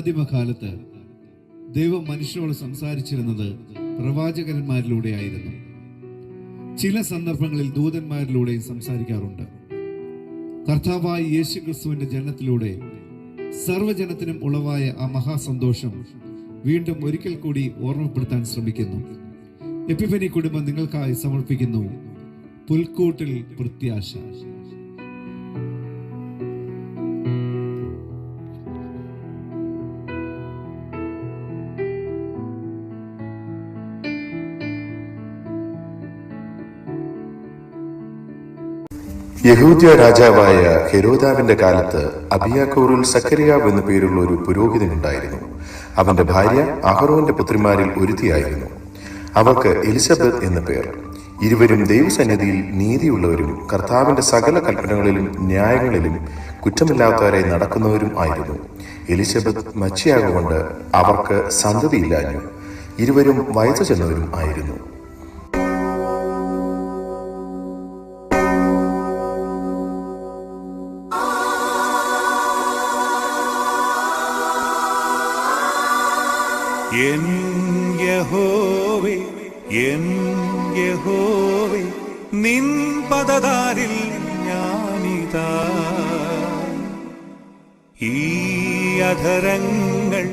ആദിമകാലത്ത് ദൈവം മനുഷ്യരോട് സംസാരിച്ചിരുന്നത് പ്രവാചകന്മാരിലൂടെയായിരുന്നു. ചില സന്ദർഭങ്ങളിൽ ദൂതന്മാരിലൂടെയും സംസാരിക്കാറുണ്ട്. കർത്താവായ യേശു ക്രിസ്തുവിന്റെ ജനനത്തിലൂടെ സർവജനത്തിനും ഉളവായ ആ മഹാസന്തോഷം വീണ്ടും ഒരിക്കൽ കൂടി ഓർമ്മപ്പെടുത്താൻ ശ്രമിക്കുന്നു. എപ്പിഫനി കുടുംബം നിങ്ങൾക്കായി സമർപ്പിക്കുന്നു. പുൽക്കൂട്ടിൽ പ്രത്യാശ യഹൂദ്യ രാജാവായ ഹെരോദാവിന്റെ കാലത്ത് അബിയാക്കൂറിൽ സക്കരിയാവ് എന്നു പേരുള്ള ഒരു പുരോഹിതൻ ഉണ്ടായിരുന്നു അവന്റെ ഭാര്യ അഹറോന്റെ പുത്രിമാരിൽ ഒരുത്തിയായിരുന്നു. അവർക്ക് എലിസബത്ത് എന്ന പേർ. ഇരുവരും ദൈവസന്നിധിയിൽ നീതിയുള്ളവരും കർത്താവിന്റെ സകല കൽപ്പനകളിലും ന്യായങ്ങളിലും കുറ്റമില്ലാത്തവരായി നടക്കുന്നവരും ആയിരുന്നു. എലിസബത്ത് മച്ചിയാകൊണ്ട് അവർക്ക് സന്തതിയില്ലാഞ്ഞു. ഇരുവരും വയസ്സു ചെന്നവരും ആയിരുന്നു. എൻ യഹോവേ യഹോവേ നിൻ പദതാരിൽ ഞാനിതാ. ഈ അധരങ്ങൾ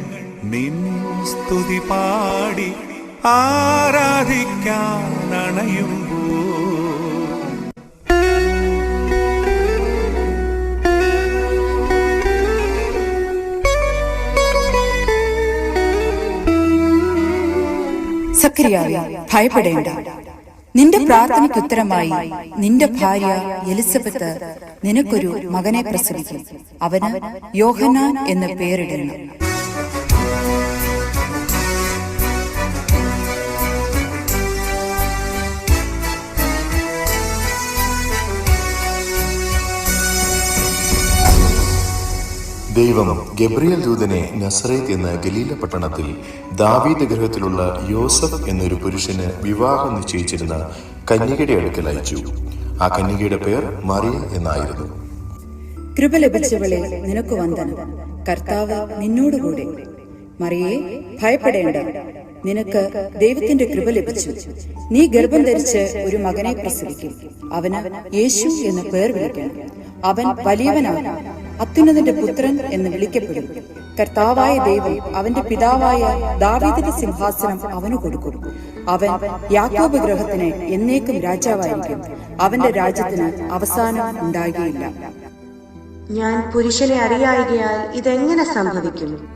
നിൻ സ്തുതി പാടി ആരാധിക്കാൻ സക്രിയാവേ ഭയപ്പെടേണ്ട. നിന്റെ പ്രാർത്ഥനയ്ക്ക് ഉത്തരമായി നിന്റെ ഭാര്യ എലിസബത്ത് നിനക്കൊരു മകനെ പ്രസവിക്കും. അവന് യോഹനാൻ എന്ന് പേരിടണം. ദൈവം ഗബ്രിയൽ ദൂതനെ നസറേത്ത് എന്ന ഗലീല പട്ടണത്തിൽ ദാവീദ് ഗ്രഹത്തിലുള്ള യോസഫ് എന്നൊരു പുരുഷന് വിവാഹം നിശ്ചയിച്ചിരുന്ന കന്യകയുടെ അടുക്കൽ അയച്ചു. ആ കന്യകയുടെ പേർ മറിയ എന്നായിരുന്നു. കൃപ ലഭിച്ചവളെ നിനക്ക് വന്ദനം. കർത്താവ് നിന്നോടുകൂടെ. മറിയെ ഭയപ്പെടേണ്ട. നിനക്ക് ദൈവത്തിന്റെ കൃപ ലഭിച്ചു. നീ ഗർഭം ധരിച്ച് ഒരു മകനെ പ്രസവിക്കും. അവന് യേശു എന്ന് പേർ വിളിക്കണം. അവൻ വലിയവനാകും. അത്യുന്നതിന്റെ പുത്രൻ എന്ന് വിളിക്കപ്പെടും കർത്താവായ ദൈവം അവന്റെ പിതാവായ ദാവീദിന്റെ സിംഹാസനം അവന് കൊടുക്കും അവൻ യാക്കോബ് ഗ്രഹത്തിന് എന്നേക്കും രാജാവായിരിക്കും. അവന്റെ രാജ്യത്തിന് അവസാനം ഉണ്ടാകുകയില്ല. ഞാൻ പുരുഷനെ അറിയായികയാൽ ഇതെങ്ങനെ സംഭവിക്കും?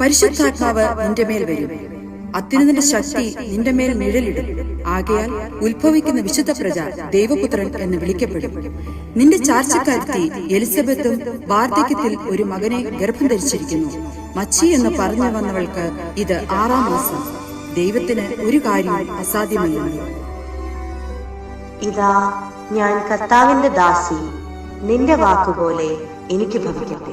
പരിശുദ്ധാത്മാവ് നിന്റെ മേൽ വരും. അത്യുന്നതിന്റെ ശക്തി നിന്റെ മേൽ നിഴലിടും. ആകയാൽ ഉത്ഭവിക്കുന്ന വിശുദ്ധ പ്രജ ദൈവപുത്രൻ എന്ന് വിളിക്കപ്പെടും. നിന്റെ ചാർച്ചക്കാരത്തി എലിസബത്തും വാർദ്ധക്യത്തിൽ ഒരു മകനെ ഗർഭം ധരിച്ചിരിക്കുന്നു. മച്ചി എന്ന് പറഞ്ഞു വന്നവൾക്ക് ഇത് ആറാം മാസം. ദൈവത്തിന് ഒരു കാര്യം അസാധ്യമല്ല. ഇതാ ഞാൻ കർത്താവിന്റെ ദാസി. നിന്റെ വാക്കുപോലെ എനിക്ക് ഭവിക്കട്ടെ.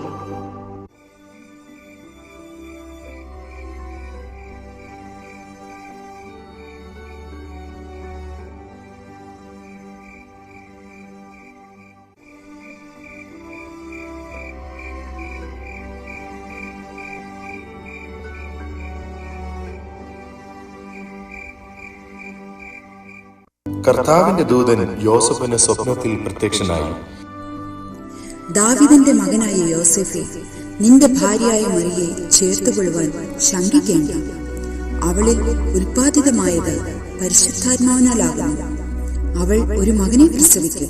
കർത്താവിന്റെ ദൂതൻ യോസഫിന് സ്വപ്നത്തിൽ പ്രത്യക്ഷനായി. ദാവിദിന്റെ മകനായ യോസഫെ നിന്റെ ഭാര്യയായ മറിയെ ചേർത്തുകൊള്ളുവാൻ ശങ്കിക്കേണ്ട. അവളിൽ ഉൽപാദിതമായത് പരിശുദ്ധാത്മാവിനാലാകുന്നു. അവൾ ഒരു മകനെ പ്രസവിക്കും.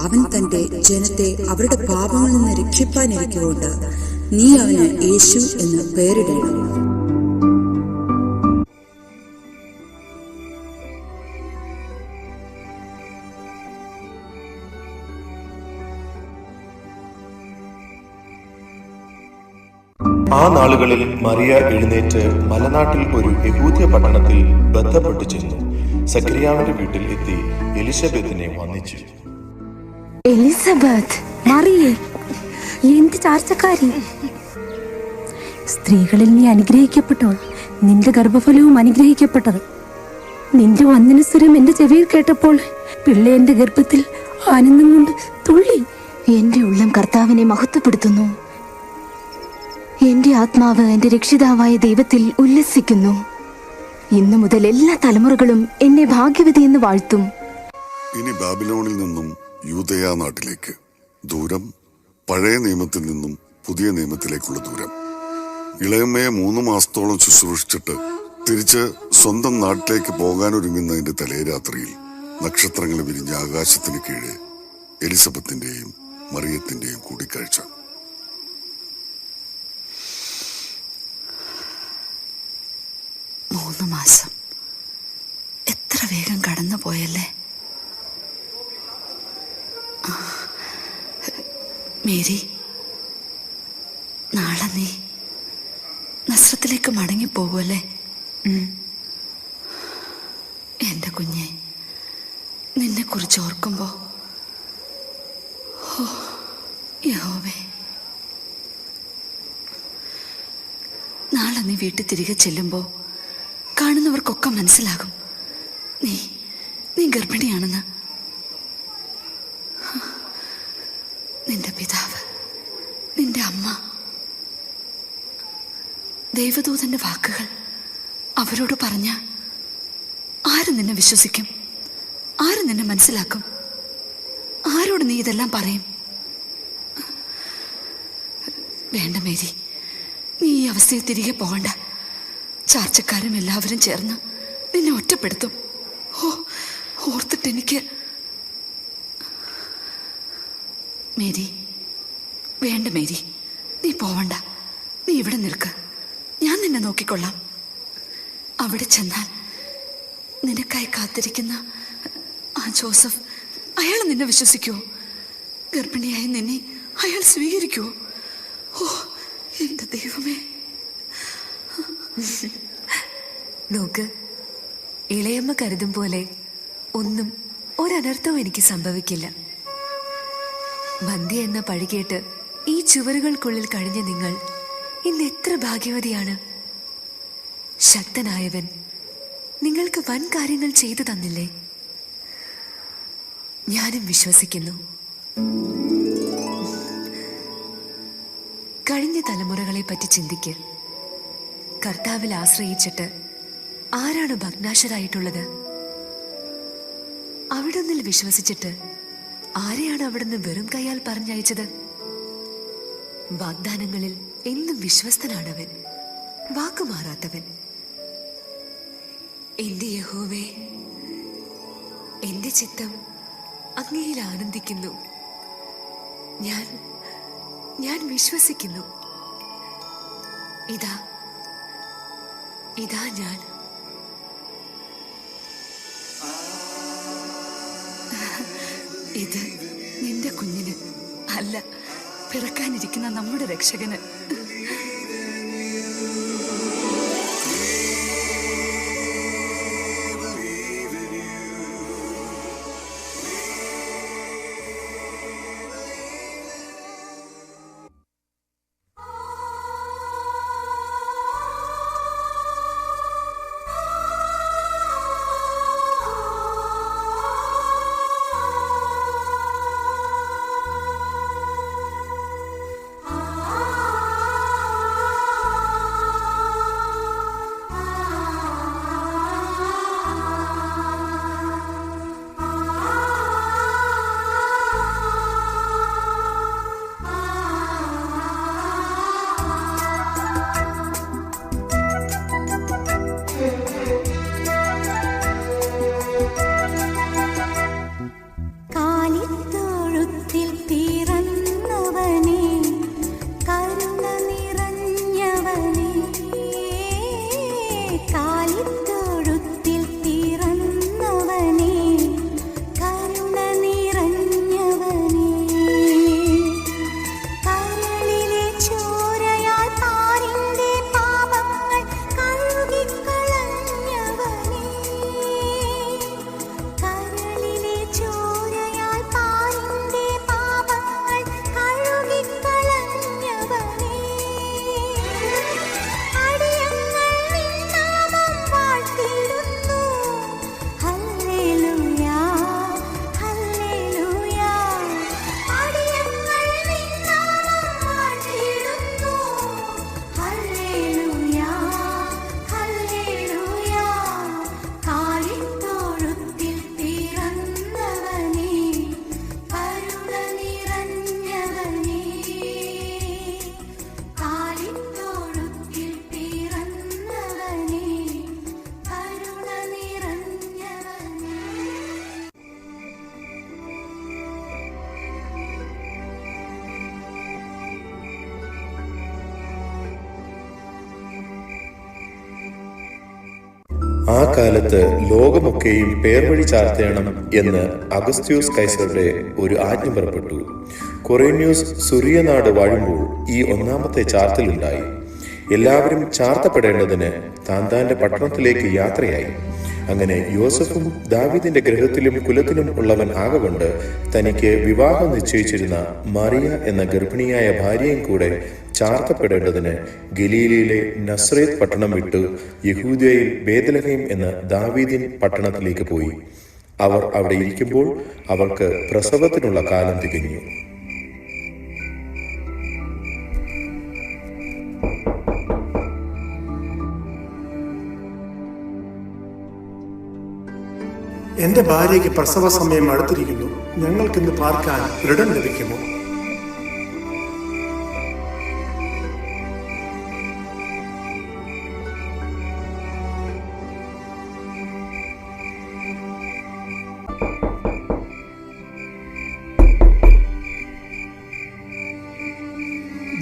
അവൻ തന്റെ ജനത്തെ അവരുടെ പാപങ്ങളിൽ നിന്ന് രക്ഷിപ്പാനിരിക്കുകൊണ്ട് നീ അവന് യേശു എന്ന് പേരിടണം. ആ നാളുകളിൽ മറിയ എഴുന്നേറ്റ് മലനാട്ടിൽ ഒരു യഹൂദ്യ പട്ടണത്തിൽ ബന്ധപ്പെട്ടു ചെന്നു. സക്രിയാവിന്റെ വീട്ടിൽ എത്തി എലിസബത്തിനെ വന്നിച്ചു എലിസബത്ത് മറിയേ എന്ത് ചാർച്ചക്കാരി? സ്ത്രീകളിൽ നീ അനുഗ്രഹിക്കപ്പെട്ടോ നിന്റെ ഗർഭഫലവും അനുഗ്രഹിക്കപ്പെട്ടത്. നിന്റെ വന്നനുസരം എന്റെ ചെവിയിൽ കേട്ടപ്പോൾ പിള്ള എന്റെ ഗർഭത്തിൽ ആനന്ദം കൊണ്ട് തുള്ളി. എന്റെ ഉള്ളം കർത്താവിനെ മഹത്വപ്പെടുത്തുന്നു. എന്റെ ആത്മാവ് എന്റെ രക്ഷിതാവായ ദൈവത്തിൽ ഉല്ലസിക്കുന്നു. ഇന്നു മുതൽ എല്ലാ തലമുറകളും എന്നെ ഭാഗ്യവതി എന്ന് വാഴ്ത്തും. ഇനി ബാബിലോണിൽ നിന്നും യൂതയ നാട്ടിലേക്ക്. ദൂരം പഴയ നിയമത്തിൽ നിന്നും പുതിയ നിയമത്തിലേക്കുള്ള ദൂരം. ഇളയമ്മയെ മൂന്ന് മാസത്തോളം ശുശ്രൂഷിച്ചിട്ട് തിരിച്ച് സ്വന്തം നാട്ടിലേക്ക് പോകാനൊരുങ്ങുന്നതിന്റെ തലേ രാത്രിയിൽ നക്ഷത്രങ്ങൾ വിരിഞ്ഞ ആകാശത്തിന് കീഴെ എലിസബത്തിന്റെയും മറിയത്തിന്റെയും കൂടിക്കാഴ്ച. മൂന്ന് മാസം. എത്ര വേഗം കടന്നു പോയല്ലേ? മേരി നാളെ നീ നസ്രത്തിലേക്ക് മടങ്ങിപ്പോകുമല്ലേ എന്റെ കുഞ്ഞെ നിന്നെ കുറിച്ച് ഓർക്കുമ്പോ യഹോവേ. നാളെ നീ വീട്ടിൽ തിരികെ ചെല്ലുമ്പോ കാണുന്നവർക്കൊക്കെ മനസ്സിലാകും. നീ നീ ഗർഭിണിയാണെന്ന്. നിന്റെ പിതാവ് നിന്റെ അമ്മ. ദൈവദൂതന്റെ വാക്കുകൾ അവരോട് പറഞ്ഞ ആര് നിന്നെ വിശ്വസിക്കും? ആര് നിന്നെ മനസ്സിലാക്കും? ആരോട് നീ ഇതെല്ലാം പറയും? വേണ്ട മേരി നീ ഈ അവസ്ഥയിൽ തിരികെ പോകണ്ട. ചാർച്ചക്കാരും എല്ലാവരും ചേർന്ന് നിന്നെ ഒറ്റപ്പെടുത്തും. ഓ ഓർത്തിട്ട് എനിക്ക് മേരി വേണ്ട മേരി നീ പോവണ്ട. നീ ഇവിടെ നിൽക്ക്. ഞാൻ നിന്നെ നോക്കിക്കൊള്ളാം. അവിടെ ചെന്നാൽ നിനക്കായി കാത്തിരിക്കുന്ന ആ ജോസഫ് അയാൾ നിന്നെ വിശ്വസിക്കുമോ ഗർഭിണിയായി നിന്നെ അയാൾ സ്വീകരിക്കുമോ ഓ എന്റെ ദൈവമേ. നോക്ക് ഇളയമ്മ കരുതും പോലെ ഒന്നും ഒരനർത്ഥവും എനിക്ക് സംഭവിക്കില്ല. ബന്ധ്യ എന്ന പഴി കേട്ട് ഈ ചുവരുകൾക്കുള്ളിൽ കഴിഞ്ഞ നിങ്ങൾ ഇന്ന് എത്ര ഭാഗ്യവതിയാണ്? ശക്തനായവൻ നിങ്ങൾക്ക് വൻ കാര്യങ്ങൾ ചെയ്തു തന്നില്ലേ? ഞാനും വിശ്വസിക്കുന്നു. കഴിഞ്ഞ തലമുറകളെ പറ്റി ചിന്തിക്ക്. കർത്താവിൽ ആശ്രയിച്ചിട്ട് ആരാണ് ഭഗ്നാശരായിട്ടുള്ളത്? അവിടുന്നിൽ വിശ്വസിച്ചിട്ട് ആരെയാണ് അവിടുന്ന് വെറും കയ്യാൽ പറഞ്ഞയച്ചത്? വാഗ്ദാനങ്ങളിൽ എന്നും വിശ്വസ്തനാണവൻ വാക്കുമാറാത്തവൻ എന്റെ യഹോവേ എന്റെ ചിത്തം അങ്ങയിൽ ആനന്ദിക്കുന്നു. ഞാൻ ഞാൻ വിശ്വസിക്കുന്നു. ഇതാ ഇതാ ഞാൻ. ഇത് നിന്റെ കുഞ്ഞിന് അല്ല പിറക്കാനിരിക്കുന്ന നമ്മുടെ രക്ഷകന്. ആ കാലത്ത് ലോകമൊക്കെയും പേർവഴി ചാർത്തേണം എന്ന് അഗസ്ത്യൂസ് കൈസറുടെ ഒരു ആജ്ഞ പുറപ്പെട്ടു. കൊറേന്യൂസ് സുറിയനാട് വാഴുമ്പോൾ ഈ ഒന്നാമത്തെ ചാർത്തലുണ്ടായി. എല്ലാവരും ചാർത്തപ്പെടേണ്ടതിന് താൻ താന്റെ പട്ടണത്തിലേക്ക് യാത്രയായി. അങ്ങനെ യോസഫും ദാവിദിന്റെ ഗ്രഹത്തിലും കുലത്തിലും ഉള്ളവൻ ആകൊണ്ട് തനിക്ക് വിവാഹം നിശ്ചയിച്ചിരുന്ന മറിയ എന്ന ഗർഭിണിയായ ഭാര്യയും കൂടെ ചാർത്തപ്പെടേണ്ടതിന് ഗലീലയിലെ നസ്രേത്ത് പട്ടണം വിട്ടു യഹൂദിയയിൽ ബേദലഹീം എന്ന ദാവീദിൻ പട്ടണത്തിലേക്ക് പോയി. അവർ അവിടെ ഇരിക്കുമ്പോൾ അവൾക്ക് പ്രസവത്തിനുള്ള കാലം തികഞ്ഞു. എന്റെ ഭാര്യയ്ക്ക് പ്രസവ സമയം അടുത്തിരിക്കുന്നു. ഞങ്ങൾക്കിന്ന് പാർക്കാൻ ഇടം ലഭിക്കുമോ?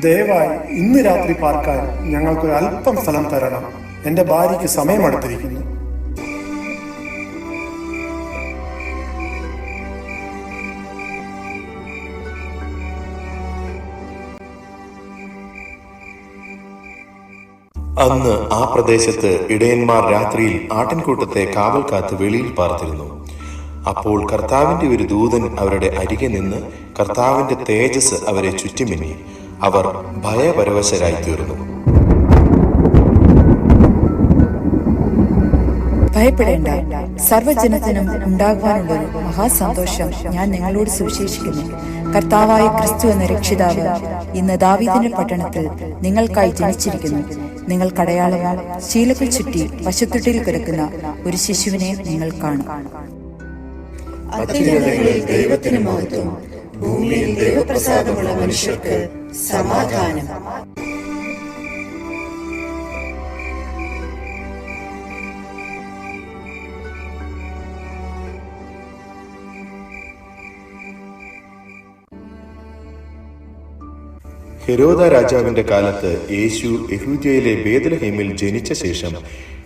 ദയവായി ഇന്ന് രാത്രി പാർക്കാൻ ഞങ്ങൾക്കൊരു അല്പം സ്ഥലം തരണം. എന്റെ ഭാര്യയ്ക്ക് സമയമെടുത്തിരിക്കുന്നു അന്ന് ആ പ്രദേശത്ത് ഇടയന്മാർ രാത്രിയിൽ ആട്ടിൻകൂട്ടത്തെ കാവൽ കാത്ത് വെളിയിൽ പാർത്തിരുന്നു. അപ്പോൾ കർത്താവിന്റെ ഒരു ദൂതൻ അവരുടെ അരികെ നിന്ന് കർത്താവിന്റെ തേജസ് അവരെ ചുറ്റുമിന്നി. അവർ ഭയപരവശരായി തീർന്നു ഭയപ്പെടേണ്ട. സർവജനത്തിനും ഉണ്ടാകുവാനുള്ള മഹാസന്തോഷം ഞാൻ നിങ്ങളോട് സുവിശേഷിക്കുന്നു. കർത്താവായ ക്രിസ്തു എന്ന രക്ഷിതാവ് ഇന്ന് ദാവീദിന്റെ പട്ടണത്തിൽ നിങ്ങൾക്കായി ജനിച്ചിരിക്കുന്നു. നിങ്ങൾ കടയാളയാൽ ശീലകൾ ചുറ്റി പശുത്തൊട്ടിയിൽ കിടക്കുന്ന ഒരു ശിശുവിനെ നിങ്ങൾ കാണും. ദൈവത്തിന് മഹത്വം ഭൂമിയിൽ ദൈവപ്രസാദമുള്ള മനുഷ്യർക്ക് സമാധാനം. ഹെരോദ രാജാവിന്റെ കാലത്ത് യേശു യഹൂദ്യയിലെ ബേദലഹേമിൽ ജനിച്ച ശേഷം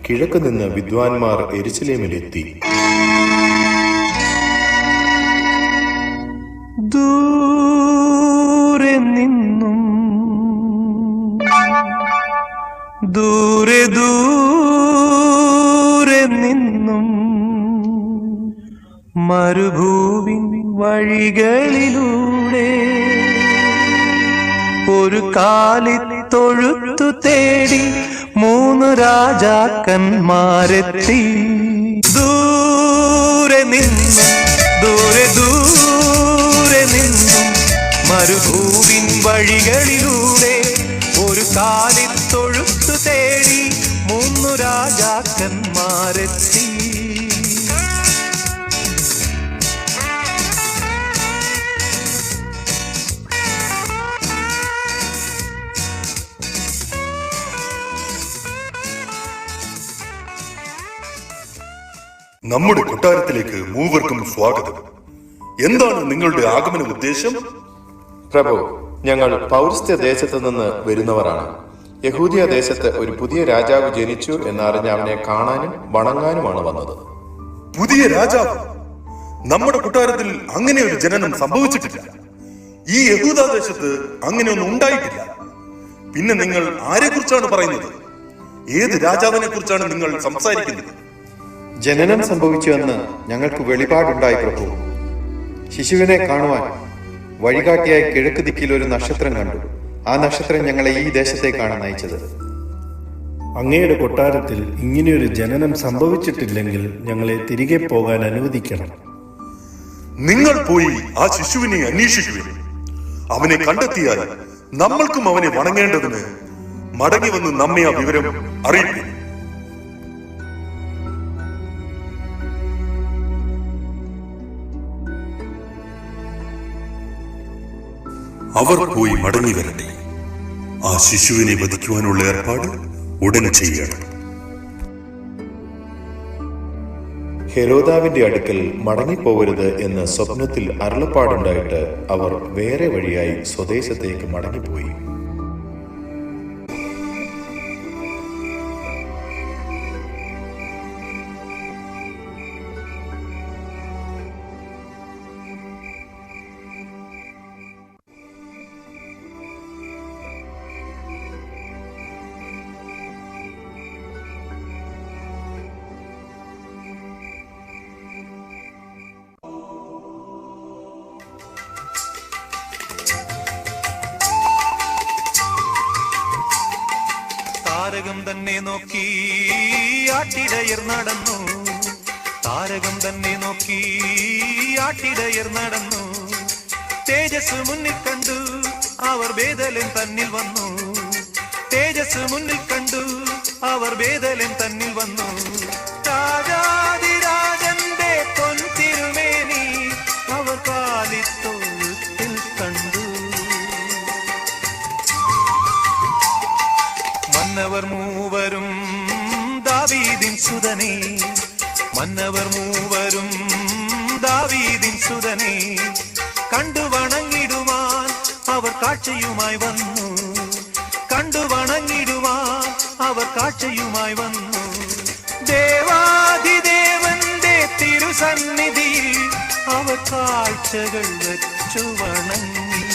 കിഴക്ക് നിന്ന് വിദ്വാൻമാർ എരുസലേമിലെത്തി രാജാക്കന്മാരെത്തി ദൂരെ നിന്നും ദൂരെ ദൂരെ നിന്നും മരുഭൂവിൻ വഴികളിലൂടെ ഒരു കാലിത്തൊഴുത്തു നമ്മുടെ കൊട്ടാരത്തിലേക്ക് മൂവർക്കും സ്വാഗതം. എന്താണ് നിങ്ങളുടെ ആഗമന ഉദ്ദേശം? പ്രഭു ഞങ്ങൾ പൗരസ്ത്യ ദേശത്ത് നിന്ന് വരുന്നവരാണ്. യഹൂദിയ ദേശത്ത് ഒരു പുതിയ രാജാവ് ജനിച്ചു എന്നറിഞ്ഞ അവനെ കാണാനും വണങ്ങാനുമാണ് വന്നത്. പുതിയ രാജാവ്? നമ്മുടെ കൊട്ടാരത്തിൽ അങ്ങനെ ഒരു ജനനം സംഭവിച്ചിട്ടില്ല. ഈ യഹൂദ യഹൂദാദേശത്ത് അങ്ങനെയൊന്നും ഉണ്ടായിട്ടില്ല. പിന്നെ നിങ്ങൾ ആരെ കുറിച്ചാണ് പറയുന്നത്? ഏത് രാജാവിനെ കുറിച്ചാണ് നിങ്ങൾ സംസാരിക്കുന്നത്? ജനനം സംഭവിച്ചു എന്ന് ഞങ്ങൾക്ക് വെളിപാടുണ്ടായി പ്രഭു. ശിശുവിനെ കാണുവാൻ വഴികാട്ടിയായി കിഴക്ക് ദിക്കിൽ ഒരു നക്ഷത്രം കണ്ടു. ആ നക്ഷത്രം ഞങ്ങളെ ഈ ദേശത്തേക്കാണ് നയിച്ചത്. അങ്ങയുടെ കൊട്ടാരത്തിൽ ഇങ്ങനെയൊരു ജനനം സംഭവിച്ചിട്ടില്ലെങ്കിൽ ഞങ്ങളെ തിരികെ പോകാൻ അനുവദിക്കണം. നിങ്ങൾ പോയി ആ ശിശുവിനെ അന്വേഷിക്കുവിൻ. അവനെ കണ്ടെത്തിയാൽ നമ്മൾക്കും അവനെ വണങ്ങേണ്ടതിന് മടങ്ങി വന്ന് നമ്മെ ആ വിവരം അറിയിക്കും അവർ പോയി മടങ്ങി വരട്ടെ. ആ ശിശുവിനെ വധിക്കുവാനുള്ള ഏർപ്പാട് ഉടനെ ചെയ്യണം. ഹെരോദാവിന്റെ അടുക്കൽ മടങ്ങിപ്പോകരുത് എന്ന് സ്വപ്നത്തിൽ അരുളപ്പാടുണ്ടായിട്ട് അവർ വേറെ വഴിയായി സ്വദേശത്തേക്ക് മടങ്ങിപ്പോയി. തന്നെ നോക്കി ആട്ടിടയർ നടന്നു. താരകം തന്നെ നോക്കി ആട്ടിടയർ നടന്നു. തേജസ് മുന്നിൽ കണ്ടു അവർ വേദലൻ തന്നിൽ വന്നു. തേജസ് മുന്നിൽ കണ്ടു അവർ വേദലൻ തന്നിൽ വന്നു. രാജാതിരാജന്റെ പൊൻതിരുമേനി അവർ കാലിത്തൊഴുത്തിൽ സുതനെ മന്നവർ മൂവരും ദാവീദിൻ സുതനെ കണ്ടു വണങ്ങിടുവാൻ അവർ കാഴ്ചയുമായി വന്നു. കണ്ടു വണങ്ങിടുവാൻ അവർ കാഴ്ചയുമായി വന്നു. ദേവാധിദേവന്റെ തിരുസന്നിധിയിൽ അവർ കാഴ്ചകൾ വച്ചു വണങ്ങി.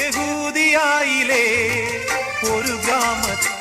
യഹൂദിയായിലെ ഒരു ഗ്രാമത്തിൽ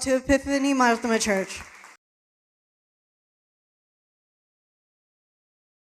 to Epiphany Marthama Church.